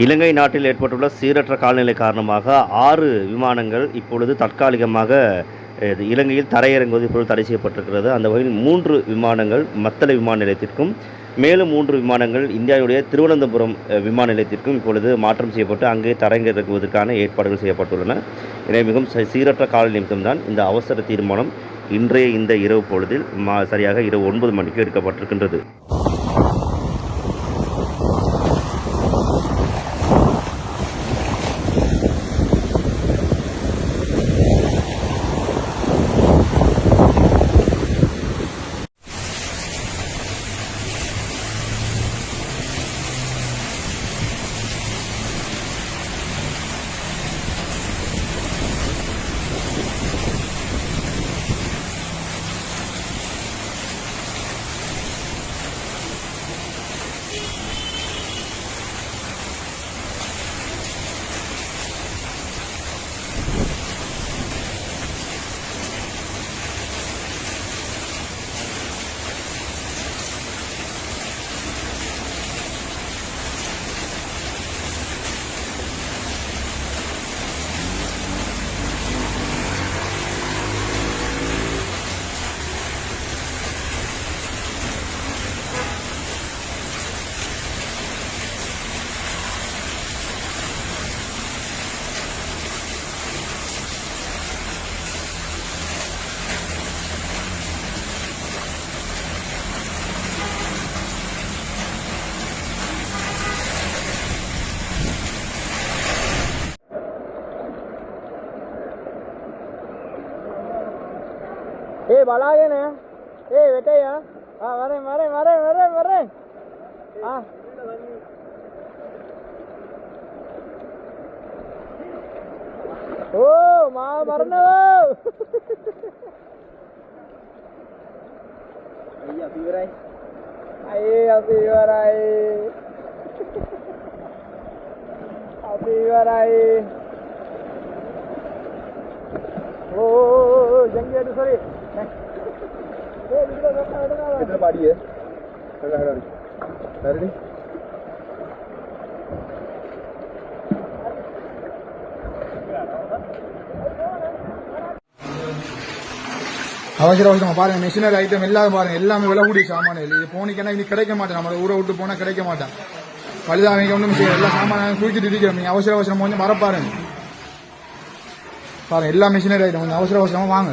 இலங்கை நாட்டில் ஏற்பட்டுள்ள சீரற்ற காலநிலை காரணமாக ஆறு விமானங்கள் இப்பொழுது தற்காலிகமாக இது இலங்கையில் தரையிறங்குவது இப்பொழுது தடை செய்யப்பட்டிருக்கிறது. அந்த வகையில் மூன்று விமானங்கள் மத்தளை விமான நிலையத்திற்கும் மேலும் மூன்று விமானங்கள் இந்தியாவுடைய திருவனந்தபுரம் விமான நிலையத்திற்கும் இப்பொழுது மாற்றம் செய்யப்பட்டு அங்கே தரையிறங்குவதற்கான ஏற்பாடுகள் செய்யப்பட்டுள்ளன. எனவே மிகவும் சீரற்ற கால நிமித்தம்தான் இந்த அவசர தீர்மானம் இன்றைய இந்த இரவு பொழுதில் மா சரியாக இரவு ஒன்பது மணிக்கு எடுக்கப்பட்டிருக்கின்றது. ඒ බලාගෙන ඒ වෙටේ ආ වරෙන් වරෙන් වරෙන් වරෙන් වරෙන්. ආ. ඕ මාව මරනවා. අයියා අපි ඉවරයි අයියේ අපි ඉවරයි. අපි ඉවරයි. ඕ. அவசர அவசரமா பாருங்க மிஷினரி ஐட்டம் எல்லாரும் பாருங்க எல்லாமே விலை கூடிய சாமான இல்லை இது போனிக்கன்னா இன்னைக்கு கிடைக்க மாட்டேன் நம்ம ஊரை விட்டு போனா கிடைக்க மாட்டேன் பழுதா அவங்க ஒன்றும் செய்யல எல்லா சாமான குளிச்சுட்டு இருக்கிறோம் நீங்க அவசர அவசரமா கொஞ்சம் மறப்பாருங்க பாருங்க எல்லா மிஷினரி ஐட்டம் வந்து அவசர அவசரமா வாங்க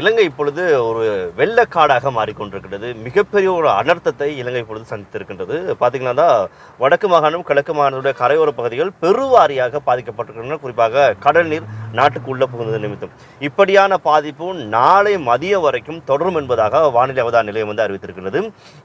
இலங்கை இப்பொழுது ஒரு வெள்ளக்காடாக மாறிக்கொண்டிருக்கிறது மிகப்பெரிய ஒரு அனர்த்தத்தை இலங்கை இப்பொழுது சந்தித்திருக்கின்றது. பார்த்தீங்கன்னா வடக்கு மாகாணம் கிழக்கு மாகாணத்துடைய கரையோர பகுதிகள் பெருவாரியாக பாதிக்கப்பட்டிருக்கின்றன. குறிப்பாக கடல் நீர் நாட்டுக்கு உள்ளே புகுந்தது நிமித்தம். இப்படியான பாதிப்பு நாளை மதியம் வரைக்கும் தொடரும் என்பதாக வானிலை அவதான நிலையம் வந்து அறிவித்திருக்கிறது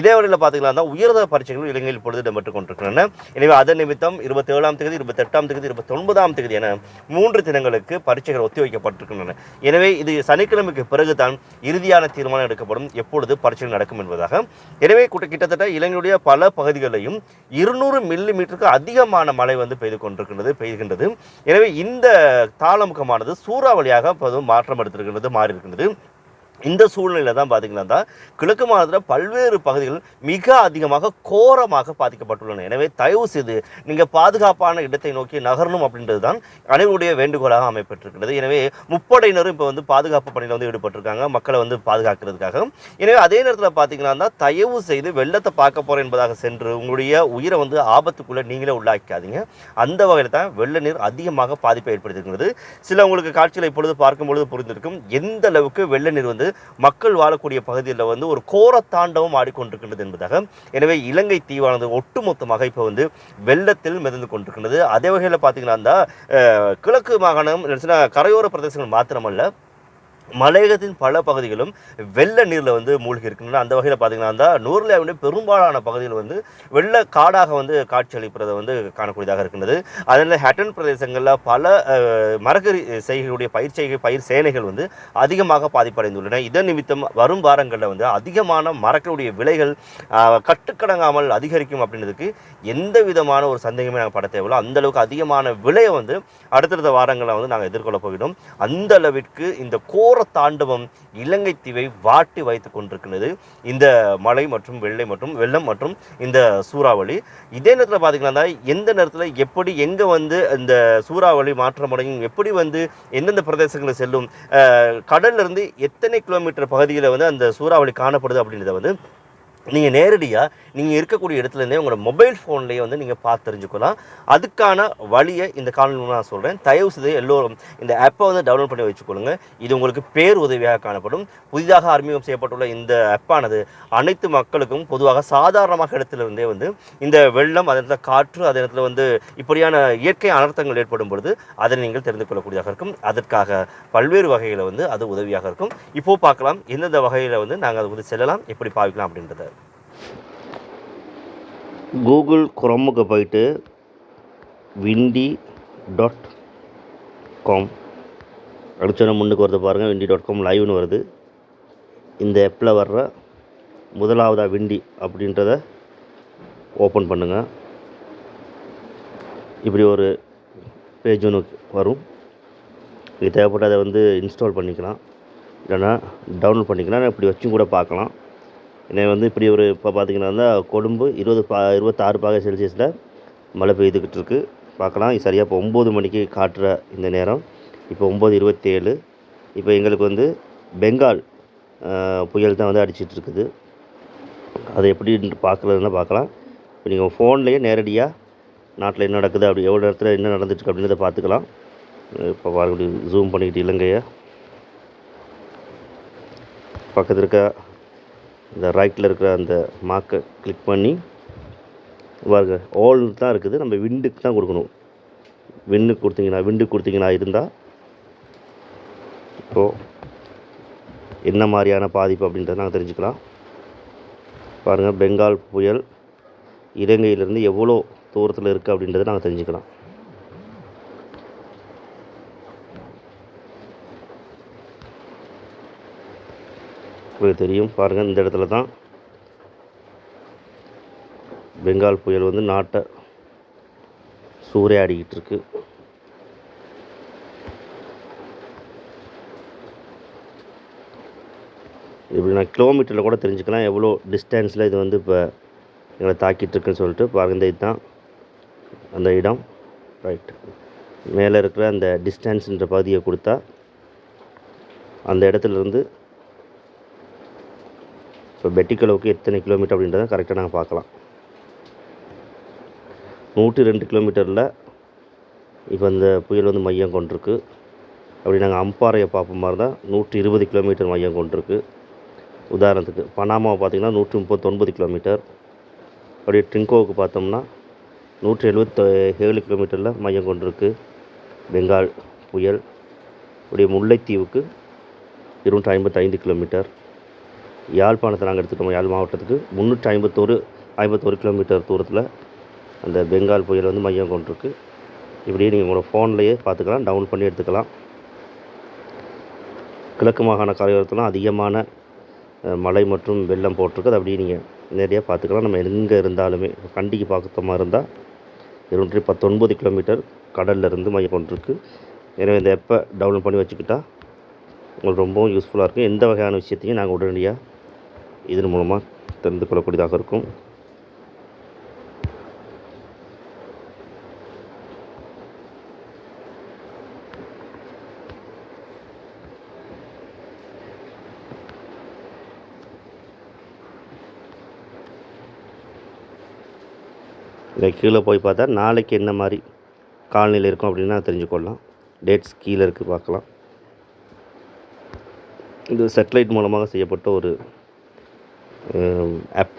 இதே வழியில் பார்த்தீங்கன்னா உயர்தர பரீட்சைகள் இலங்கையில் இப்பொழுது இடம்பெற்றுக் கொண்டிருக்கின்றன. எனவே அதன் நிமித்தம் இருபத்தி ஏழாம் தேதி இருபத்தெட்டாம் தேதி இருபத்தொன்பதாம் தேதி என மூன்று தினங்களுக்கு பரீட்சைகள் ஒத்திவைக்கப்பட்டிருக்கின்றன. எனவே இது சனிக்கிழமைக்கு பிறகுதான் இறுதியான தீர்மானம் எடுக்கப்படும். எப்பொழுது பரீட்சைகள் நடக்கும் என்பதாக. எனவே கிட்டத்தட்ட இலங்கையுடைய பல பகுதிகளிலும் இருநூறு மில்லி மீட்டருக்கு அதிகமான மழை வந்து பெய்து கொண்டிருக்கின்றது பெய்கின்றது. எனவே இந்த தாளமுகமானது சூறாவளியாக மாற்றம் எடுத்திருக்கின்றது மாறி இருக்கின்றது இந்த சூழ்நிலை தான் பார்த்தீங்கன்னா கிழக்கு மாநிலத்தில் பல்வேறு பகுதிகள் மிக அதிகமாக கோரமாக பாதிக்கப்பட்டுள்ளன. எனவே தயவு செய்து நீங்கள் பாதுகாப்பான இடத்தை நோக்கி நகரணும் அப்படின்றது தான் அனைவருடைய வேண்டுகோளாக அமைப்பட்டிருக்கிறது. எனவே முப்படையினரும் இப்போ வந்து பாதுகாப்பு பணியில் வந்து ஈடுபட்டிருக்காங்க. மக்களை வந்து பாதுகாக்கிறதுக்காக எனவே அதே நேரத்தில் பார்த்தீங்கன்னா தயவு செய்து வெள்ளத்தை பார்க்க போகிறேன் என்பதாக சென்று உங்களுடைய உயிரை வந்து ஆபத்துக்குள்ளே நீங்களே உள்ளாக்காதீங்க அந்த வகையில் தான் வெள்ள நீர் அதிகமாக பாதிப்பை ஏற்படுத்தியிருக்கிறது. சில உங்களுக்கு காட்சிகளை இப்பொழுது பார்க்கும்பொழுது புரிந்திருக்கும் எந்த அளவுக்கு வெள்ள நீர் வந்து மக்கள் வாழக்கூடிய பகுதியில் வந்து ஒரு கோர தாண்டவம் ஆடிக்கொண்டிருக்கின்றது என்பதாக. எனவே இலங்கை தீவானது ஒட்டுமொத்தமாக இப்போ வந்து வெள்ளத்தில் மிதந்து கொண்டிருக்கின்றது. அதே வகையில் பார்த்தீங்கன்னா கிழக்கு மாகாணம் கரையோர பிரதேசங்கள் மாத்திரமல்ல மலையகத்தின் பல பகுதிகளும் வெள்ள நீரில் வந்து மூழ்கி இருக்கின்றன. அந்த வகையில் பார்த்தீங்கன்னா அந்த நூர்லாவுடைய பெரும்பாலான பகுதிகள் வந்து வெள்ள காடாக வந்து காட்சியளிப்பதை வந்து காணக்கூடியதாக இருக்கின்றது. அதனால் ஹட்டன் பிரதேசங்களில் பல அஹ், செய்களுடைய செய்கையுடைய பயிர் செய்கை பயிர் சேனைகள் வந்து அதிகமாக பாதிப்படைந்துள்ளன. இதன் நிமித்தம் வரும் வாரங்களில் வந்து அதிகமான மரக்களுடைய விலைகள் கட்டுக்கடங்காமல் அதிகரிக்கும் அப்படின்றதுக்கு எந்த விதமான ஒரு சந்தேகமே நாங்கள் பட தேவையில்லை. அந்தளவுக்கு அதிகமான விலையை வந்து அடுத்தடுத்த வாரங்களில் வந்து நாங்கள் எதிர்கொள்ள போகிறோம் அந்த அளவிற்கு இந்த கோர் கோர தாண்டவம் இலங்கை தீவை வாட்டி வைத்து கொண்டிருக்கிறது. இந்த மழை மற்றும் வெள்ளை மற்றும் வெள்ளம் மற்றும் இந்த சூறாவளி. இதே நேரத்தில் பார்த்தீங்கன்னா எந்த நேரத்தில் எப்படி எங்கே வந்து இந்த சூறாவளி மாற்றமடையும் எப்படி வந்து எந்தெந்த பிரதேசங்களில் செல்லும் கடல்லிருந்து எத்தனை கிலோமீட்டர் பகுதியில் வந்து அந்த சூறாவளி காணப்படுது அப்படின்றத வந்து நீங்கள் நேரடியாக நீங்கள் இருக்கக்கூடிய இடத்துலேருந்தே உங்களோட மொபைல் ஃபோன்லேயே வந்து நீங்கள் பார்த்து தெரிஞ்சுக்கலாம். அதுக்கான வழியை இந்த காணொலி நான் சொல்கிறேன் தயவு செய்து எல்லோரும் இந்த ஆப்பை வந்து டவுன்லோட் பண்ணி வச்சுக்கொள்ளுங்க இது உங்களுக்கு பேர் உதவியாக காணப்படும். புதிதாக அறிமுகம் செய்யப்பட்டுள்ள இந்த ஆப்பானது அனைத்து மக்களுக்கும் பொதுவாக சாதாரணமாக இடத்திலிருந்தே வந்து இந்த வெள்ளம் அதே இடத்துல காற்று அதே இடத்துல வந்து இப்படியான இயற்கை அனர்த்தங்கள் ஏற்படும் பொழுது அதை நீங்கள் தெரிந்து கொள்ளக்கூடியதாக இருக்கும். அதற்காக பல்வேறு வகையில் வந்து அது உதவியாக இருக்கும். இப்போது பார்க்கலாம். எந்தெந்த வகையில் வந்து நாங்கள் அதை வந்து செல்லலாம் எப்படி பாவிக்கலாம் அப்படின்றத. கூகுள் குரோமுக்கு போயிட்டு விண்டி டாட் காம் அடிச்சோன்னா முன்னுக்கு வருது பாருங்கள் விண்டி டாட் காம் லைவ்னு வருது. இந்த ஆப்பில் வர்ற முதலாவதாக விண்டி அப்படின்றத ஓப்பன் பண்ணுங்கள் இப்படி ஒரு பேஜ் ஒன்று வரும். இது தேவைப்பட்ட அதை வந்து இன்ஸ்டால் பண்ணிக்கலாம். இல்லைன்னா டவுன்லோட் பண்ணிக்கலாம். இப்படி வச்சும் கூட பார்க்கலாம். என்னை வந்து இப்படி ஒரு இப்போ பார்த்தீங்கன்னா வந்து கொழும்பு இருபது பா இருபத்தாறு பாகை செல்சியஸில் மழை பெய்துக்கிட்டு இருக்குது பார்க்கலாம். இது சரியாக இப்போ ஒம்பது மணிக்கு காட்டுற இந்த நேரம். இப்போ ஒம்பது இருபத்தேழு. இப்போ எங்களுக்கு வந்து பெங்கால் புயல் தான் வந்து அடிச்சிட்டு இருக்குது. அதை எப்படி பார்க்குறதுன்னா பார்க்கலாம். இப்போ நீங்கள் ஃபோன்லேயே நேரடியாக நாட்டில் என்ன நடக்குது அப்படி எவ்வளோ இடத்துல என்ன நடந்துட்டுருக்கு அப்படின்றத பார்த்துக்கலாம். இப்போ பாருங்க ஜூம் பண்ணிக்கிட்டு இலங்கையை. பக்கத்தில் இருக்க இந்த ரைட்டில் இருக்கிற அந்த மார்க்கை கிளிக் பண்ணி பாருங்க ஆல் தான் இருக்குது. நம்ம விண்டுக்கு தான் கொடுக்கணும். விண்ணுக்கு கொடுத்தீங்கன்னா விண்டுக்கு கொடுத்தீங்கன்னா இருந்தால் இப்போது என்ன மாதிரியான பாதிப்பு அப்படின்றத நாங்கள் தெரிஞ்சுக்கலாம். பாருங்கள் பெங்கால் புயல் இலங்கையிலேருந்து எவ்வளோ தூரத்தில் இருக்குது அப்படின்றத நாங்கள் தெரிஞ்சுக்கலாம். உங்களுக்கு தெரியும். பாருங்கள் இந்த இடத்துல தான் பெங்கால் புயல் வந்து நாட்டை சூறையாடிக்கிட்டு இருக்கு. இப்படி நான் கிலோமீட்டரில் கூட தெரிஞ்சுக்கலாம். எவ்வளோ டிஸ்டன்ஸில் இது வந்து இப்போ எங்களை தாக்கிட்டுருக்குன்னு சொல்லிட்டு பாருங்க இந்த இதுதான். அந்த இடம். ரைட் மேலே இருக்கிற அந்த டிஸ்டன்ஸுன்ற பகுதியை கொடுத்தா அந்த இடத்துலருந்து ஸோ இப்போ பெட்டிக்கலவுக்கு எத்தனை கிலோமீட்டர் அப்படின்றத கரெக்டாக நாங்கள் பார்க்கலாம். நூற்றி ரெண்டு கிலோமீட்டரில் இப்போ இந்த புயல் வந்து மையம் கொண்டிருக்கு. அப்படி நாங்கள் அம்பாறையை பார்ப்போம் மாதிரி தான் நூற்றி இருபது கிலோமீட்டர் மையம் கொண்டிருக்கு. உதாரணத்துக்கு பனாமாவை பார்த்திங்கன்னா நூற்றி முப்பத்தொன்பது கிலோமீட்டர் அப்படியே ட்ரிங்கோவுக்கு பார்த்தோம்னா நூற்றி எழுபத்த ஏழு கிலோமீட்டரில் மையம் கொண்டிருக்கு. பெங்கால் புயல். அப்படியே முல்லைத்தீவுக்கு இருநூற்றி ஐம்பத்தைந்து கிலோமீட்டர் யாழ்ப்பாணத்தை நாங்கள் எடுத்துக்கிட்டோம் யாழ் மாவட்டத்துக்கு முந்நூற்றி ஐம்பத்தோரு ஐம்பத்தோரு கிலோமீட்டர் தூரத்தில் அந்த பெங்கால் புயல் வந்து மையம் கொண்டிருக்கு. இப்படியே நீங்கள் உங்களோட ஃபோன்லேயே பார்த்துக்கலாம் டவுன் பண்ணி எடுத்துக்கலாம். கிழக்கு மாகாண கரையோரத்துலாம் அதிகமான மழை மற்றும் வெள்ளம் போட்டிருக்கு. அதை அப்படியே நீங்கள் நேரடியாக பார்த்துக்கலாம். நம்ம எங்கே இருந்தாலுமே கண்டிக்கு மாதிரி இருந்தால் இருநூற்றி பத்தொன்பது கிலோமீட்டர் கடல்ல இருந்து மையம் கொண்டிருக்கு. எனவே இந்த எப்போ டவுன்லோட் பண்ணி வச்சுக்கிட்டால் உங்களுக்கு ரொம்பவும் யூஸ்ஃபுல்லாக இருக்கும். எந்த வகையான விஷயத்தையும் நாங்கள் உடனடியாக இதன் மூலமாக தெரிந்து கொள்ளக்கூடியதாக இருக்கும். இதை கீழே போய் பார்த்தா நாளைக்கு என்ன மாதிரி காலநிலை இருக்கும் அப்படின்னா தெரிஞ்சுக்கொள்ளலாம். டேட்ஸ் கீழே இருக்குது பார்க்கலாம். இது சேட்டலைட் மூலமாக செய்யப்பட்ட ஒரு অ্যাপ